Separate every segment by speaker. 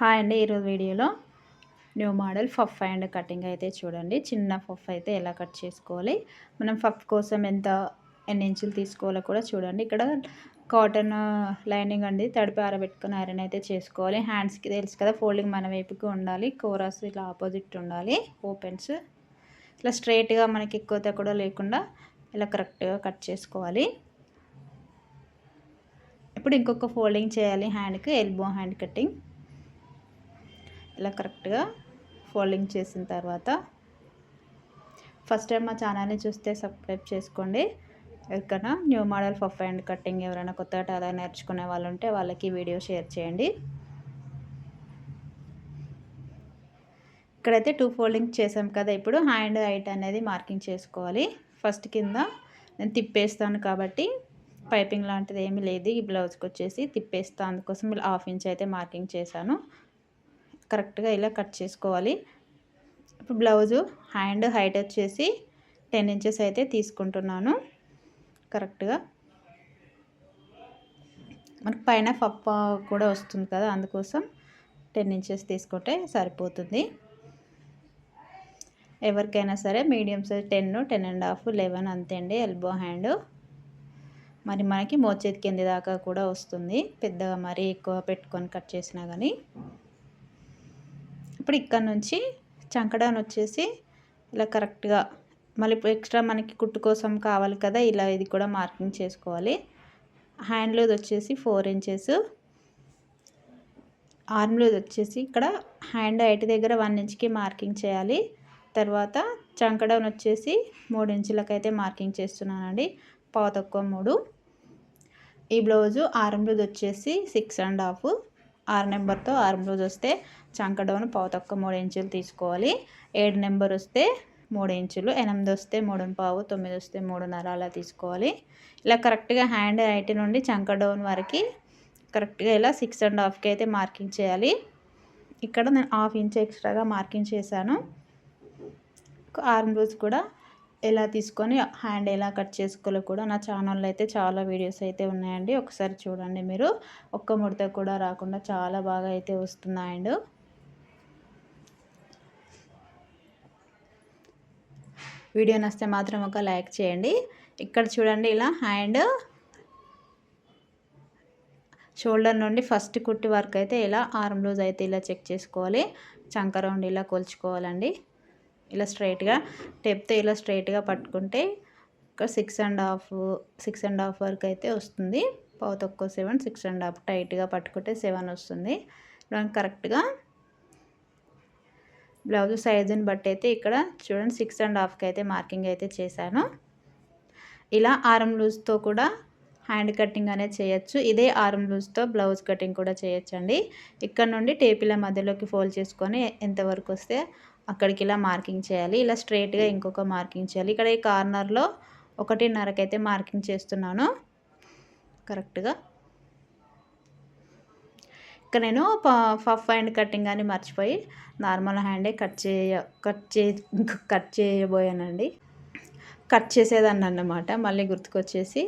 Speaker 1: Hi అండి ఈరోజు వీడియోలో new model puff and cutting అయితే చూడండి. చిన్న ఫఫ్ అయితే ఎలా కట్ చేసుకోవాలి? మనం ఫఫ్ కోసం ఎంత ఎన్ని ఇంచులు తీసుకోవాలో కూడా చూడండి. ఇక్కడ కాటన్ లైనింగ్ అండి తడిపి ఆరబెట్టుకుని ఐరన్ అయితే చేసుకోవాలి. హ్యాండ్స్కి తెలుసు కదా ఫోల్డింగ్ మన వైపుకి ఉండాలి. కోరాస్ ఇలా ఆపోజిట్ ఉండాలి. ఓపెన్స్ ఇలా స్ట్రైట్గా మనకి ఎక్కువ కూడా లేకుండా ఇలా కరెక్ట్గా కట్ చేసుకోవాలి. ఇప్పుడు ఇంకొక ఫోల్డింగ్ చేయాలి హ్యాండ్కి ఎల్బో హ్యాండ్ కటింగ్ ఇలా కరెక్ట్గా ఫోల్డింగ్ చేసిన తర్వాత ఫస్ట్ టైం మా ఛానల్ని చూస్తే సబ్స్క్రైబ్ చేసుకోండి. ఎక్కడైనా new model puff and cutting ఎవరైనా కొత్తగా అలా నేర్చుకునే వాళ్ళు ఉంటే వాళ్ళకి వీడియో షేర్ చేయండి. ఇక్కడైతే టూ ఫోల్డింగ్ చేసాం కదా ఇప్పుడు హ్యాండ్ హైట్ అనేది మార్కింగ్ చేసుకోవాలి. ఫస్ట్ కింద నేను తిప్పేస్తాను కాబట్టి పైపింగ్ లాంటిది ఏమీ లేదు. ఈ బ్లౌజ్కి వచ్చేసి తిప్పేస్తాను. అందుకోసం హాఫ్ ఇంచ్ అయితే మార్కింగ్ చేశాను. కరెక్ట్గా ఇలా కట్ చేసుకోవాలి. ఇప్పుడు బ్లౌజు హ్యాండ్ హైట్ వచ్చేసి టెన్ ఇంచెస్ అయితే తీసుకుంటున్నాను. కరెక్ట్గా. మనకు పైన పప్ప కూడా వస్తుంది కదా అందుకోసం టెన్ ఇంచెస్ తీసుకుంటే సరిపోతుంది. ఎవరికైనా సరే medium size ten ten and half eleven అంతే అండి ఎల్బో హ్యాండ్. మరి మనకి మోచేతి కింది దాకా కూడా వస్తుంది. పెద్దగా మరీ ఎక్కువ పెట్టుకొని కట్ చేసినా కానీ ఇప్పుడు ఇక్కడ నుంచి చంకడాన్ వచ్చేసి ఇలా కరెక్ట్గా మళ్ళీ ఎక్స్ట్రా మనకి కుట్టు కోసం కావాలి కదా ఇలా ఇది కూడా మార్కింగ్ చేసుకోవాలి. హ్యాండ్లోది వచ్చేసి ఫోర్ ఇంచెస్. ఆర్మ్లోది వచ్చేసి ఇక్కడ హ్యాండ్ హైట్ దగ్గర వన్ ఇంచ్కి మార్కింగ్ చేయాలి. తర్వాత చంకడౌన్ వచ్చేసి మూడు ఇంచులకైతే మార్కింగ్ చేస్తున్నానండి. పావు తక్కువ మూడు. ఈ బ్లౌజు ఆరం వచ్చేసి సిక్స్ అండ్ హాఫ్. ఆరు నెంబర్తో ఆరు బ్లౌజ్ వస్తే చంక డౌన్ పావు తక్కువ మూడు ఇంచులు తీసుకోవాలి. ఏడు నెంబర్ వస్తే మూడు ఇంచులు ఎనిమిది వస్తే మూడు పావు తొమ్మిది వస్తే మూడున్నర అలా తీసుకోవాలి. ఇలా కరెక్ట్గా హ్యాండ్ హైట్ నుండి చంక డౌన్ వరకు కరెక్ట్గా ఇలా సిక్స్ అండ్ హాఫ్కి అయితే మార్కింగ్ చేయాలి. ఇక్కడ నేను హాఫ్ ఇంచ్ ఎక్స్ట్రాగా మార్కింగ్ చేశాను. ఆర్మ్ రోజు కూడా ఎలా తీసుకొని హ్యాండ్ ఎలా కట్ చేసుకోవాలో కూడా నా ఛానల్లో అయితే చాలా వీడియోస్ అయితే ఉన్నాయండి. ఒకసారి చూడండి మీరు. ఒక్క ముడత కూడా రాకుండా చాలా బాగా అయితే వస్తుంది వీడియో నస్తే మాత్రం ఒక లైక్ చేయండి. ఇక్కడ చూడండి ఇలా హ్యాండ్ షోల్డర్ నుండి ఫస్ట్ కుట్టి వర్క్ అయితే ఇలా ఆర్మ్ లూజ్ అయితే ఇలా చెక్ చేసుకోవాలి. చంక రౌండ్ ఇలా కొలుచుకోవాలండి. ఇలా స్ట్రైట్గా టెప్తో ఇలా స్ట్రైట్గా పట్టుకుంటే ఒక six and half six and half వరకు అయితే వస్తుంది. పావు తక్కువ సెవెన్ సిక్స్ అండ్ హాఫ్ టైట్గా పట్టుకుంటే సెవెన్ వస్తుంది. కరెక్ట్గా బ్లౌజ్ సైజుని బట్టి అయితే ఇక్కడ చూడండి సిక్స్ అండ్ హాఫ్కి అయితే మార్కింగ్ అయితే చేశాను. ఇలా ఆరం లూజ్తో కూడా హ్యాండ్ కటింగ్ అనేది చేయొచ్చు. ఇదే ఆరం లూజ్తో బ్లౌజ్ కటింగ్ కూడా చేయొచ్చండి. ఇక్కడ నుండి టేపిల మధ్యలోకి ఫోల్డ్ చేసుకొని ఎంతవరకు వస్తే అక్కడికి ఇలా మార్కింగ్ చేయాలి. ఇలా స్ట్రైట్గా ఇంకొక మార్కింగ్ చేయాలి. ఇక్కడ ఈ కార్నర్లో ఒకటిన్నరకైతే మార్కింగ్ చేస్తున్నాను. కరెక్ట్గా. ఇక్కడ నేను పఫ్ హ్యాండ్ కటింగ్ అని మర్చిపోయి నార్మల్ హ్యాండే కట్ చేయ కట్ చే కట్ చేయబోయానండి. కట్ చేసేదాన్ని అన్నమాట. మళ్ళీ గుర్తుకొచ్చేసి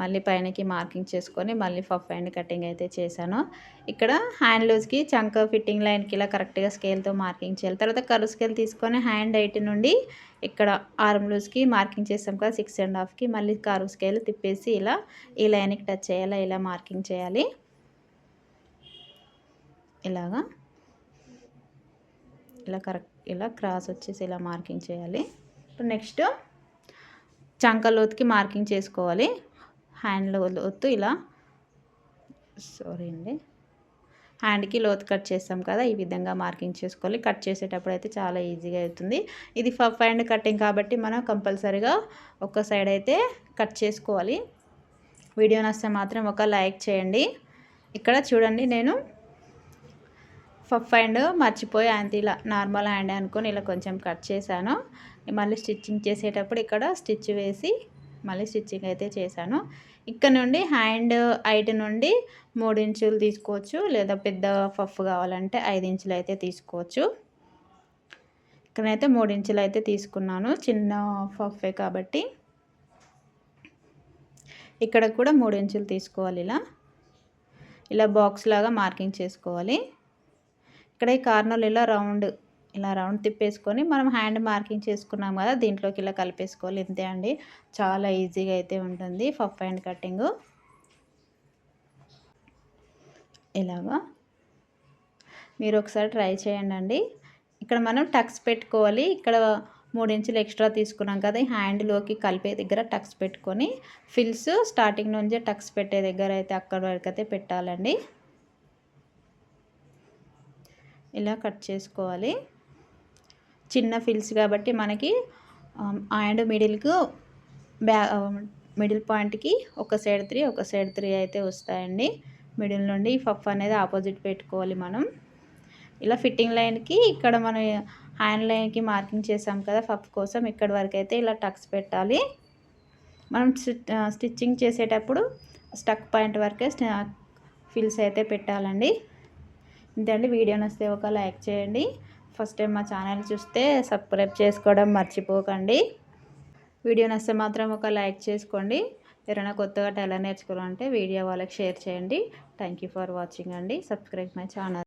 Speaker 1: మళ్ళీ పైనకి మార్కింగ్ చేసుకొని మళ్ళీ ఫఫ్ హ్యాండ్ కటింగ్ అయితే చేశాను. ఇక్కడ హ్యాండ్ లూజ్కి చంక ఫిట్టింగ్ లైన్కి ఇలా కరెక్ట్గా స్కేల్తో మార్కింగ్ చేయాలి. తర్వాత కరు స్కేల్ తీసుకొని హ్యాండ్ ఎయిట్ నుండి ఇక్కడ ఆర్మ్ లూజ్కి మార్కింగ్ చేస్తాం కదా సిక్స్ అండ్ హాఫ్కి మళ్ళీ కరు స్కేల్ తిప్పేసి ఇలా ఈ లైన్కి టచ్ చేయాలి ఇలా మార్కింగ్ చేయాలి. ఇలాగా. ఇలా కరెక్ట్ ఇలా క్రాస్ వచ్చేసి ఇలా మార్కింగ్ చేయాలి. నెక్స్ట్ చంక లోతుకి మార్కింగ్ చేసుకోవాలి. హ్యాండ్లో లోతు ఇలా. సారీ అండి. హ్యాండ్కి లోతు కట్ చేస్తాం కదా ఈ విధంగా మార్కింగ్ చేసుకోవాలి. కట్ చేసేటప్పుడు అయితే చాలా ఈజీగా అవుతుంది. ఇది ఫఫ్ హ్యాండ్ కటింగ్ కాబట్టి మనం కంపల్సరీగా ఒక సైడ్ అయితే కట్ చేసుకోవాలి. వీడియో నస్తే మాత్రం ఒక లైక్ చేయండి. ఇక్కడ చూడండి నేను ఫఫ్ హ్యాండ్ మర్చిపోయి అంత ఇలా నార్మల్ హ్యాండ్ అనుకొని ఇలా కొంచెం కట్ చేశాను. మళ్ళీ స్టిచ్చింగ్ చేసేటప్పుడు ఇక్కడ స్టిచ్ వేసి మళ్ళీ స్టిచ్చింగ్ అయితే చేశాను. ఇక్కడ నుండి హ్యాండ్ హైట్ నుండి మూడు ఇంచులు తీసుకోవచ్చు లేదా పెద్ద పఫ్ కావాలంటే ఐదు ఇంచులు అయితే తీసుకోవచ్చు. ఇక్కడైతే మూడు ఇంచులు అయితే తీసుకున్నాను చిన్న పఫే కాబట్టి. ఇక్కడ కూడా మూడు ఇంచులు తీసుకోవాలి ఇలా. ఇలా బాక్స్ లాగా మార్కింగ్ చేసుకోవాలి. ఇక్కడ ఈ కార్నర్లు ఇలా రౌండ్ ఇలా రౌండ్ తిప్పేసుకొని మనం హ్యాండ్ మార్కింగ్ చేసుకున్నాం కదా దీంట్లోకి ఇలా కలిపేసుకోవాలి. ఇంతే అండి. చాలా ఈజీగా అయితే ఉంటుంది పఫ్ హ్యాండ్ కటింగ్. ఇలాగా. మీరు ఒకసారి ట్రై చేయండి అండి. ఇక్కడ మనం టక్స్ పెట్టుకోవాలి. ఇక్కడ మూడు ఇంచులు ఎక్స్ట్రా తీసుకున్నాం కదా ఈ హ్యాండ్లోకి కలిపే దగ్గర టక్స్ పెట్టుకొని ఫిల్స్ స్టార్టింగ్ నుంచే టక్స్ పెట్టే దగ్గర అయితే అక్కడ వరకు అయితే పెట్టాలండి. ఇలా కట్ చేసుకోవాలి. చిన్న ఫిల్స్ కాబట్టి మనకి అండ్ మిడిల్కు బ్యా మిడిల్ పాయింట్కి ఒక సైడ్ త్రీ ఒక సైడ్ త్రీ అయితే వస్తాయండి. మిడిల్ నుండి ఫఫ్ అనేది ఆపోజిట్ పెట్టుకోవాలి మనం. ఇలా ఫిట్టింగ్ లైన్కి ఇక్కడ మనం హ్యాండ్ లైన్కి మార్కింగ్ చేసాం కదా ఫఫ్ కోసం ఇక్కడ వరకు అయితే ఇలా టక్స్ పెట్టాలి. మనం స్టిచ్చింగ్ చేసేటప్పుడు స్టక్ పాయింట్ వరకే ఫిల్స్ అయితే పెట్టాలండి. ఇంతండి వీడియో నస్తే ఒక లైక్ చేయండి. ఫస్ట్ టైం మా ఛానల్ చూస్తే సబ్స్క్రైబ్ చేసుకోవడం మర్చిపోకండి. వీడియో నస్తే మాత్రం ఒక లైక్ చేసుకోండి. ఎవరైనా కొత్తగా టైలర్ నేర్చుకోవాలంటే వీడియో వాళ్ళకి షేర్ చేయండి. థ్యాంక్ ఫర్ వాచింగ్ అండి. Subscribe my channel